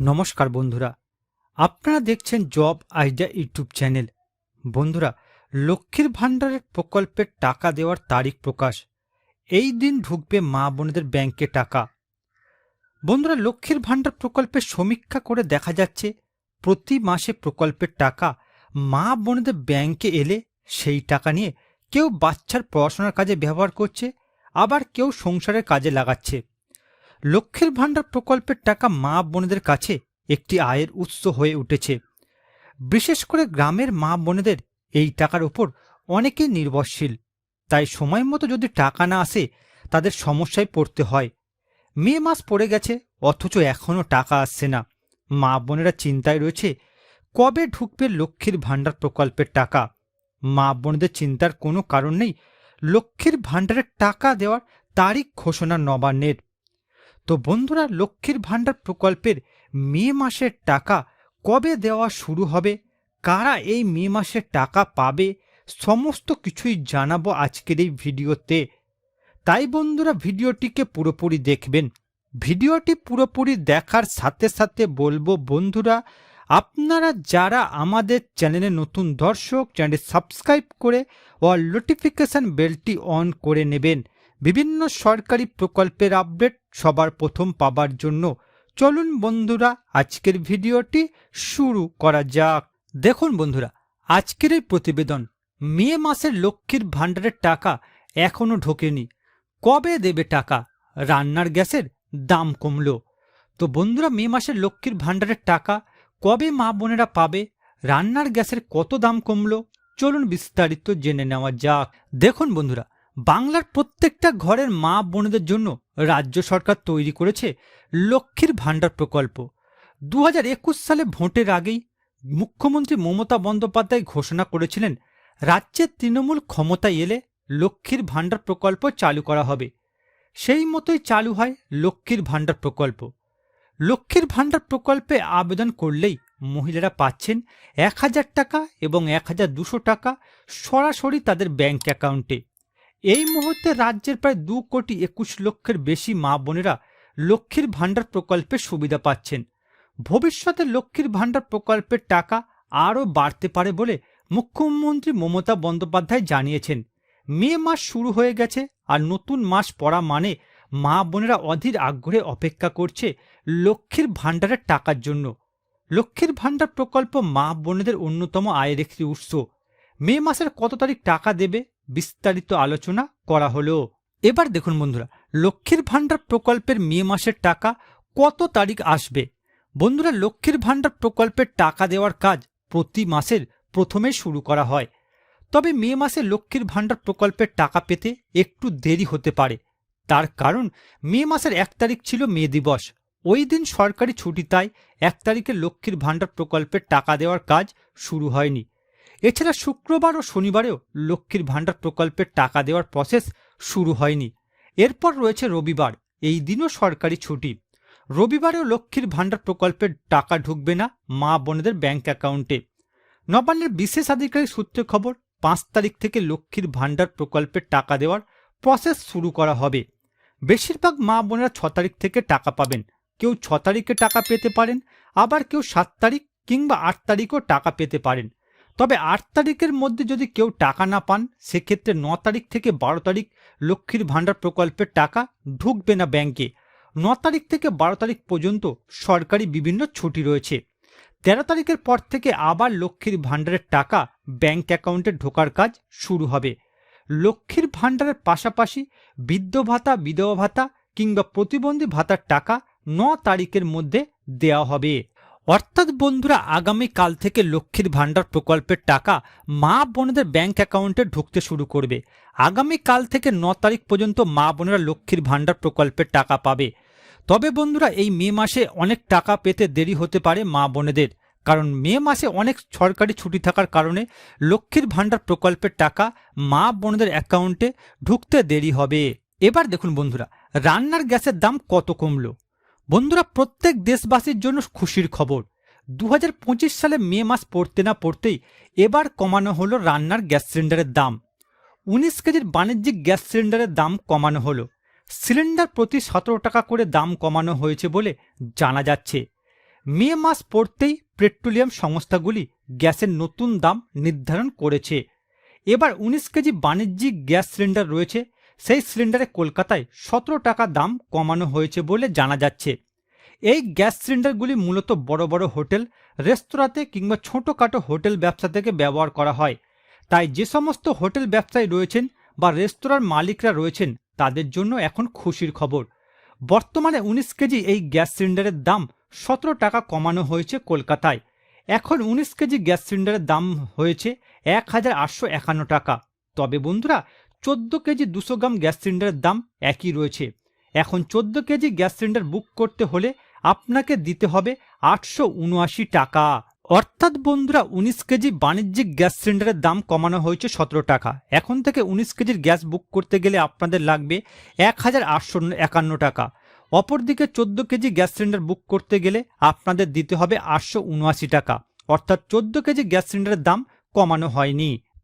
নমস্কার বন্ধুরা। আপনারা দেখছেন জব আইডিয়া ইউটিউব চ্যানেল। বন্ধুরা, লক্ষ্মীর ভাণ্ডারের প্রকল্পের টাকা দেওয়ার তারিখ প্রকাশ। এই দিন ঢুকবে মা বোনেদের ব্যাংকে টাকা। বন্ধুরা, লক্ষ্মীর ভাণ্ডার প্রকল্পের সমীক্ষা করে দেখা যাচ্ছে, প্রতি মাসে প্রকল্পের টাকা মা বোনেদের ব্যাংকে এলে সেই টাকা নিয়ে কেউ বাচ্চার পড়াশোনার কাজে ব্যবহার করছে, আবার কেউ সংসারের কাজে লাগাচ্ছে। লক্ষ্মীর ভাণ্ডার প্রকল্পের টাকা মা বোনেদের কাছে একটি আয়ের উৎস হয়ে উঠেছে। বিশেষ করে গ্রামের মা বোনেদের এই টাকার উপর অনেকেই নির্ভরশীল। তাই সময় মতো যদি টাকা না আসে, তাদের সমস্যায় পড়তে হয়। মে মাস পড়ে গেছে, অথচ এখনও টাকা আসছে না। মা বোনেরা চিন্তায় রয়েছে, কবে ঢুকবে লক্ষ্মীর ভাণ্ডার প্রকল্পের টাকা? মা বোনদের চিন্তার কোনো কারণ নেই, লক্ষ্মীর ভাণ্ডারের টাকা দেওয়ার তারিখ ঘোষণা নবান্নের। তো বন্ধুরা, লক্ষ্মীর ভাণ্ডার প্রকল্পের মে মাসের টাকা কবে দেওয়া শুরু হবে? কারা এই মে মাসের টাকা পাবে? সমস্ত কিছুই জানাব আজকের এই ভিডিওতে। তাই বন্ধুরা, ভিডিওটিকে পুরোপুরি দেখবেন। ভিডিওটি পুরোপুরি দেখার সাথে সাথে বলব বন্ধুরা, আপনারা যারা আমাদের চ্যানেলে নতুন দর্শক চ্যানেল সাবস্ক্রাইব করে ও নোটিফিকেশন বেলটি অন করে নেবেন। বিভিন্ন সরকারি প্রকল্পের আপডেট সবার প্রথম পাবার জন্য চলুন বন্ধুরা, আজকের ভিডিওটি শুরু করা যাক। দেখুন বন্ধুরা, আজকের এই প্রতিবেদন, মে মাসের লক্ষ্মীর ভাণ্ডারের টাকা এখনও ঢোকেনি। কবে দেবে টাকা? রান্নার গ্যাসের দাম কমলো। তো বন্ধুরা, মে মাসের লক্ষ্মীর ভাণ্ডারের টাকা কবে মা বোনেরা পাবে? রান্নার গ্যাসের কত দাম কমলো? চলুন বিস্তারিত জেনে নেওয়া যাক। দেখুন বন্ধুরা বাংলার প্রত্যেকটা ঘরের মা বোনদের জন্য রাজ্য সরকার তৈরি করেছে লক্ষ্মীর ভাণ্ডার প্রকল্প। দু হাজার একুশ সালে ভোটের আগেই মুখ্যমন্ত্রী মমতা বন্দ্যোপাধ্যায় ঘোষণা করেছিলেন রাজ্যের তৃণমূল ক্ষমতায় এলে লক্ষ্মীর ভাণ্ডার প্রকল্প চালু করা হবে। সেই মতোই চালু হয় লক্ষ্মীর ভাণ্ডার প্রকল্প। লক্ষ্মীর ভাণ্ডার প্রকল্পে আবেদন করলেই মহিলারা পাচ্ছেন এক হাজার টাকা এবং এক হাজার দুশো টাকা সরাসরি তাদের ব্যাংক অ্যাকাউন্টে। এই মুহূর্তে রাজ্যের প্রায় দু কোটি একুশ লক্ষের বেশি মা বোনেরা লক্ষ্মীর ভাণ্ডার প্রকল্পের সুবিধা পাচ্ছেন। ভবিষ্যতে লক্ষ্মীর ভাণ্ডার প্রকল্পের টাকা আরও বাড়তে পারে বলে মুখ্যমন্ত্রী মমতা বন্দ্যোপাধ্যায় জানিয়েছেন। মে মাস শুরু হয়ে গেছে আর নতুন মাস পড়া মানে মা বোনেরা অধীর আগ্রহে অপেক্ষা করছে লক্ষ্মীর ভাণ্ডারের টাকার জন্য। লক্ষ্মীর ভাণ্ডার প্রকল্প মা বোনেদের অন্যতম আয়ের একটি উৎস মে মাসের কত তারিখ টাকা দেবে বিস্তারিত আলোচনা করা হলো। এবার দেখুন বন্ধুরা, লক্ষ্মীর ভাণ্ডার প্রকল্পের মে মাসের টাকা কত তারিখ আসবে? বন্ধুরা, লক্ষ্মীর ভাণ্ডার প্রকল্পের টাকা দেওয়ার কাজ প্রতি মাসের প্রথমে শুরু করা হয়। তবে মে মাসে লক্ষ্মীর ভাণ্ডার প্রকল্পের টাকা পেতে একটু দেরি হতে পারে। তার কারণ, মে মাসের এক তারিখ ছিল মে দিবস। ওই দিন সরকারি ছুটি, তাই এক তারিখে লক্ষ্মীর ভাণ্ডার প্রকল্পের টাকা দেওয়ার কাজ শুরু হয়নি। এছাড়া শুক্রবার ও শনিবারেও লক্ষ্মীর ভাণ্ডার প্রকল্পের টাকা দেওয়ার প্রসেস শুরু হয়নি। এরপর রয়েছে রবিবার, এই দিনও সরকারি ছুটি। রবিবারেও লক্ষ্মীর ভাণ্ডার প্রকল্পের টাকা ঢুকবে না মা বোনেদের ব্যাংক অ্যাকাউন্টে নবান্নের বিশেষ আধিকারিক সূত্রে খবর, পাঁচ তারিখ থেকে লক্ষ্মীর ভাণ্ডার প্রকল্পের টাকা দেওয়ার প্রসেস শুরু করা হবে। বেশিরভাগ মা বোনেরা ছ তারিখ থেকে টাকা পাবেন। কেউ ছ তারিখে টাকা পেতে পারেন, আবার কেউ সাত তারিখ কিংবা আট তারিখও টাকা পেতে পারেন। তবে আট তারিখের মধ্যে যদি কেউ টাকা না পান, সেক্ষেত্রে ন তারিখ থেকে বারো তারিখ লক্ষ্মীর ভাণ্ডার প্রকল্পের টাকা ঢুকবে না ব্যাংকে। ন তারিখ থেকে বারো তারিখ পর্যন্ত সরকারি বিভিন্ন ছুটি রয়েছে। তেরো তারিখের পর থেকে আবার লক্ষ্মীর ভাণ্ডারের টাকা ব্যাংক অ্যাকাউন্টে ঢোকার কাজ শুরু হবে। লক্ষ্মীর ভাণ্ডারের পাশাপাশি বৃদ্ধ ভাতা, বিধবা ভাতা কিংবা প্রতিবন্ধী ভাতার টাকা ন তারিখের মধ্যে দেওয়া হবে। অর্থাৎ বন্ধুরা, আগামী কাল থেকে লক্ষ্মীর ভাণ্ডার প্রকল্পের টাকা মা বোনেদের ব্যাংক অ্যাকাউন্টে ঢুকতে শুরু করবে। আগামী কাল থেকে ন তারিখ পর্যন্ত মা বোনেরা লক্ষ্মীর ভাণ্ডার প্রকল্পের টাকা পাবে। তবে বন্ধুরা, এই মে মাসে অনেক টাকা পেতে দেরি হতে পারে মা বোনেদের, কারণ মে মাসে অনেক সরকারি ছুটি থাকার কারণে লক্ষ্মীর ভাণ্ডার প্রকল্পের টাকা মা বোনদের অ্যাকাউন্টে ঢুকতে দেরি হবে। এবার দেখুন বন্ধুরা, রান্নার গ্যাসের দাম কত কমলো? বন্ধুরা, প্রত্যেক দেশবাসীর জন্য খুশির খবর। দু হাজার পঁচিশ সালে মে মাস পড়তে না পড়তেই এবার কমানো হলো রান্নার গ্যাস সিলিন্ডারের দাম। উনিশ কেজির বাণিজ্যিক গ্যাস সিলিন্ডারের দাম কমানো হলো। সিলিন্ডার প্রতি সতেরো টাকা করে দাম কমানো হয়েছে বলে জানা যাচ্ছে। মে মাস পড়তেই পেট্রোলিয়াম সংস্থাগুলি গ্যাসের নতুন দাম নির্ধারণ করেছে। এবার উনিশ কেজি বাণিজ্যিক গ্যাস সিলিন্ডার রয়েছে সেই সিলিন্ডারে কলকাতায় সতেরো টাকা দাম কমানো হয়েছে বলে জানা যাচ্ছে। এই গ্যাস সিলিন্ডারগুলি মূলত বড় বড় হোটেল, রেস্তোরাঁতে কিংবা ছোটোখাটো হোটেল ব্যবসা থেকে ব্যবহার করা হয়। তাই যে সমস্ত হোটেল ব্যবসায়ী রয়েছেন বা রেস্তোরাঁর মালিকরা রয়েছেন, তাদের জন্য এখন খুশির খবর। বর্তমানে উনিশ কেজি এই গ্যাস সিলিন্ডারের দাম সতেরো টাকা কমানো হয়েছে কলকাতায়। এখন উনিশ কেজি গ্যাস সিলিন্ডারের দাম হয়েছে এক হাজার আটশো একান্ন টাকা। তবে বন্ধুরা চোদ্দ কেজি দুশো গ্রাম গ্যাস সিলিন্ডারের দাম একই রয়েছে। এখন চোদ্দ কেজি গ্যাস সিলিন্ডার বুক করতে হলে আপনাকে দিতে হবে আটশো উনআশি টাকা। অর্থাৎ বন্ধুরা, উনিশ কেজি বাণিজ্যিক গ্যাস সিলিন্ডারের দাম কমানো হয়েছে সতেরো টাকা। এখন থেকে উনিশ কেজির গ্যাস বুক করতে গেলে আপনাদের লাগবে এক হাজার আটশো একান্ন টাকা। অপরদিকে চোদ্দ কেজি গ্যাস সিলিন্ডার বুক করতে গেলে আপনাদের দিতে হবে আটশো উনআশি টাকা। অর্থাৎ চোদ্দ কেজি গ্যাস সিলিন্ডারের দাম কমানো হয়নি।